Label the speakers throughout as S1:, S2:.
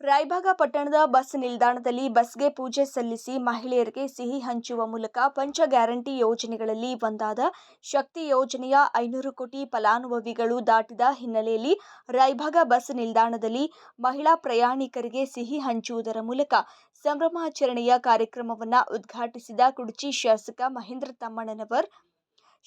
S1: ರಾಯಭಾಗ ಪಟ್ಟಣದ ಬಸ್ ನಿಲ್ದಾಣದಲ್ಲಿ ಬಸ್ಗೆ ಪೂಜೆ ಸಲ್ಲಿಸಿ ಮಹಿಳೆಯರಿಗೆ ಸಿಹಿ ಹಂಚುವ ಮೂಲಕ ಪಂಚ ಗ್ಯಾರಂಟಿ ಯೋಜನೆಗಳಲ್ಲಿ ಒಂದಾದ ಶಕ್ತಿ ಯೋಜನೆಯ ಐನೂರು ಕೋಟಿ ಫಲಾನುಭವಿಗಳು ದಾಟಿದ ಹಿನ್ನೆಲೆಯಲ್ಲಿ ರಾಯಭಾಗ ಬಸ್ ನಿಲ್ದಾಣದಲ್ಲಿ ಮಹಿಳಾ ಪ್ರಯಾಣಿಕರಿಗೆ ಸಿಹಿ ಹಂಚುವುದರ ಮೂಲಕ ಸಂಭ್ರಮಾಚರಣೆಯ ಕಾರ್ಯಕ್ರಮವನ್ನು ಉದ್ಘಾಟಿಸಿದ ಕುಡಚಿ ಶಾಸಕ ಮಹೇಂದ್ರ ತಮ್ಮಣ್ಣನವರ್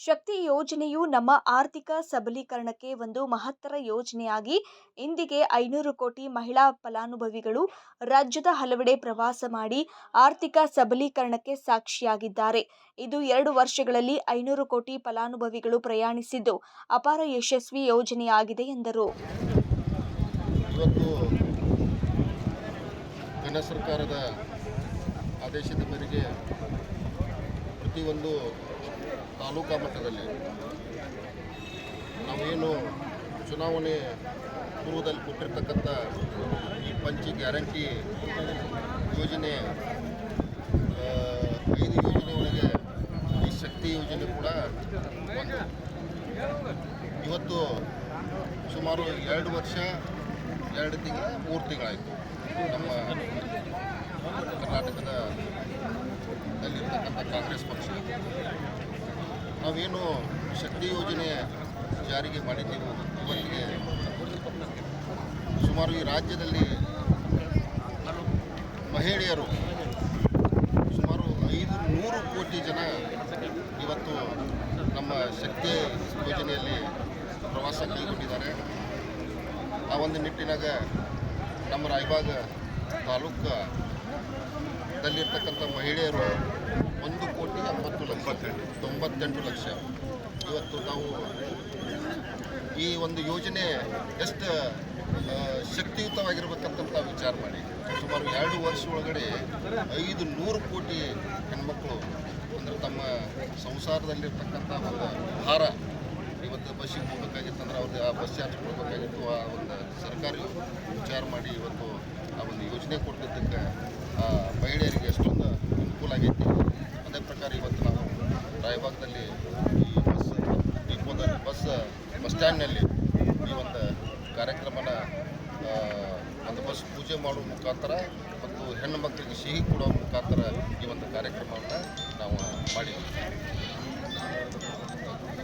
S1: ಶಕ್ತಿ ಯೋಜನೆಯು ನಮ್ಮ ಆರ್ಥಿಕ ಸಬಲೀಕರಣಕ್ಕೆ ಒಂದು ಮಹತ್ತರ ಯೋಜನೆಯಾಗಿ, ಇಂದಿಗೆ ಐನೂರು ಕೋಟಿ ಮಹಿಳಾ ಫಲಾನುಭವಿಗಳು ರಾಜ್ಯದ ಹಲವೆಡೆ ಪ್ರವಾಸ ಮಾಡಿ ಆರ್ಥಿಕ ಸಬಲೀಕರಣಕ್ಕೆ ಸಾಕ್ಷಿಯಾಗಿದ್ದಾರೆ. ಇದು ಎರಡು ವರ್ಷಗಳಲ್ಲಿ ಐನೂರು ಕೋಟಿ ಫಲಾನುಭವಿಗಳು ಪ್ರಯಾಣಿಸಿದ್ದು ಅಪಾರ ಯಶಸ್ವಿ ಯೋಜನೆಯಾಗಿದೆ ಎಂದರು.
S2: ಸರ್ಕಾರದ ಆದೇಶದ ಮೇರೆಗೆ ಪ್ರತಿಯೊಂದು ತಾಲೂಕಾ ಮಟ್ಟದಲ್ಲಿ ನಾವೇನು ಚುನಾವಣೆ ಪೂರ್ವದಲ್ಲಿ ಕೊಟ್ಟಿರ್ತಕ್ಕಂಥ ಈ ಪಂಚ ಗ್ಯಾರಂಟಿ ಯೋಜನೆ ಐದು ಯೋಜನೆ ಈ ಶಕ್ತಿ ಯೋಜನೆ ಕೂಡ ಇವತ್ತು ಸುಮಾರು ಎರಡು ವರ್ಷ, ಎರಡು ತಿಂಗಳ ಮೂರು ತಿಂಗಳಾಯಿತು ನಮ್ಮ ಕರ್ನಾಟಕದ ದಲ್ಲಿರ್ತಕ್ಕಂಥ ಕಾಂಗ್ರೆಸ್ ಪಕ್ಷ. ನಾವೇನು ಶಕ್ತಿ ಯೋಜನೆ ಜಾರಿಗೆ ಮಾಡಿದ್ದೆವು ಇವತ್ತಿಗೆ ಸುಮಾರು ಈ ರಾಜ್ಯದಲ್ಲಿ ಮಹಿಳೆಯರು ಸುಮಾರು ಐದು ನೂರು ಕೋಟಿ ಜನ ಇವತ್ತು ನಮ್ಮ ಶಕ್ತಿ ಯೋಜನೆಯಲ್ಲಿ ಪ್ರವಾಸ ಕೈಗೊಂಡಿದ್ದಾರೆ. ಆ ಒಂದು ನಿಟ್ಟಿನಾಗ ನಮ್ಮ ರಾಯಬಾಗ ತಾಲೂಕು ದಲ್ಲಿರ್ತಕ್ಕಂಥ ಮಹಿಳೆಯರು ಒಂದು ಕೋಟಿ ಎಂಬತ್ತು ಲಕ್ಷ, ತೊಂಬತ್ತೆಂಟು ಲಕ್ಷ. ಇವತ್ತು ನಾವು ಈ ಒಂದು ಯೋಜನೆ ಎಷ್ಟು ಶಕ್ತಿಯುತವಾಗಿರ್ಬೇಕಂತ ವಿಚಾರ ಮಾಡಿ. ಸುಮಾರು ಎರಡು ವರ್ಷ ಒಳಗಡೆ ಐದು ನೂರು ಕೋಟಿ ಹೆಣ್ಮಕ್ಳು ಅಂದರೆ ತಮ್ಮ ಸಂಸಾರದಲ್ಲಿರ್ತಕ್ಕಂಥ ಒಂದು ಭಾರ ಇವತ್ತು ಬಸ್ಸಿಗೆ ಹೋಗ್ಬೇಕಾಗಿತ್ತಂದ್ರೆ ಅವ್ರಿಗೆ ಆ ಬಸ್ ಚಾರ್ಜ್ ಕೊಡಬೇಕಾಗಿತ್ತು, ಆ ಒಂದು ಸರ್ಕಾರಿ ವಿಚಾರ ಮಾಡಿ ಇವತ್ತು ಆ ಒಂದು ಯೋಜನೆ ಕೊಟ್ಟಿದ್ದಕ್ಕೆ ಮಹಿಳೆಯರಿಗೆ ಎಷ್ಟೊಂದು ಅನುಕೂಲ ಆಗೈತಿ. ಅದೇ ಪ್ರಕಾರ ಇವತ್ತು ನಾವು ರಾಯಭಾಗದಲ್ಲಿ ಈ ಬಸ್ ಡಿಪೋದಲ್ಲಿ ಬಸ್ ಬಸ್ ಸ್ಟ್ಯಾಂಡ್ನಲ್ಲಿ ಈ ಒಂದು ಕಾರ್ಯಕ್ರಮನ ಒಂದು ಬಸ್ ಪೂಜೆ ಮಾಡುವ ಮುಖಾಂತರ ಮತ್ತು ಹೆಣ್ಣು ಮಕ್ಕಳಿಗೆ ಸಿಹಿ ಕೊಡೋ ಮುಖಾಂತರ ಈ ಒಂದು ಕಾರ್ಯಕ್ರಮವನ್ನು ನಾವು ಮಾಡಿದ್ದೀವಿ.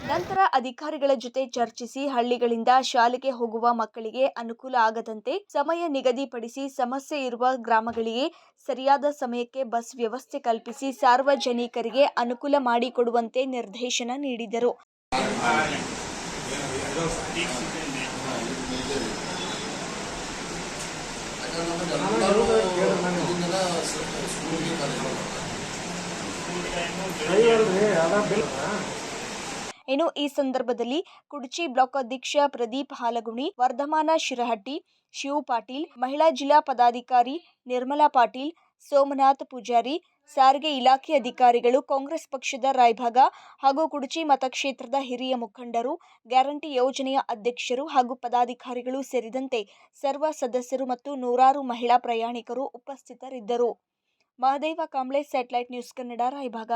S1: ನಂತರ ಅಧಿಕಾರಿಗಳ ಜೊತೆ ಚರ್ಚಿಸಿ ಹಳ್ಳಿಗಳಿಂದ ಶಾಲೆಗೆ ಹೋಗುವ ಮಕ್ಕಳಿಗೆ ಅನುಕೂಲ ಆಗದಂತೆ ಸಮಯ ನಿಗದಿಪಡಿಸಿ ಸಮಸ್ಯೆ ಇರುವ ಗ್ರಾಮಗಳಿಗೆ ಸರಿಯಾದ ಸಮಯಕ್ಕೆ ಬಸ್ ವ್ಯವಸ್ಥೆ ಕಲ್ಪಿಸಿ ಸಾರ್ವಜನಿಕರಿಗೆ ಅನುಕೂಲ ಮಾಡಿಕೊಡುವಂತೆ ನಿರ್ದೇಶನ ನೀಡಿದರು. ಇನ್ನು ಈ ಸಂದರ್ಭದಲ್ಲಿ ಕುಡಚಿ ಬ್ಲಾಕ್ ಅಧ್ಯಕ್ಷ ಪ್ರದೀಪ್ ಹಾಲಗುಣಿ, ವರ್ಧಮಾನ ಶಿರಹಟ್ಟಿ, ಶಿವ್ ಪಾಟೀಲ್, ಮಹಿಳಾ ಜಿಲ್ಲಾ ಪದಾಧಿಕಾರಿ ನಿರ್ಮಲಾ ಪಾಟೀಲ್, ಸೋಮನಾಥ್ ಪೂಜಾರಿ, ಸಾರಿಗೆ ಇಲಾಖೆ ಅಧಿಕಾರಿಗಳು, ಕಾಂಗ್ರೆಸ್ ಪಕ್ಷದ ರಾಯಭಾಗ ಹಾಗೂ ಕುಡಚಿ ಮತಕ್ಷೇತ್ರದ ಹಿರಿಯ ಮುಖಂಡರು, ಗ್ಯಾರಂಟಿ ಯೋಜನೆಯ ಅಧ್ಯಕ್ಷರು ಹಾಗೂ ಪದಾಧಿಕಾರಿಗಳು ಸೇರಿದಂತೆ ಸರ್ವ ಸದಸ್ಯರು ಮತ್ತು ನೂರಾರು ಮಹಿಳಾ ಪ್ರಯಾಣಿಕರು ಉಪಸ್ಥಿತರಿದ್ದರು. Mahadeva Kamble satellite news Kannada Raybag.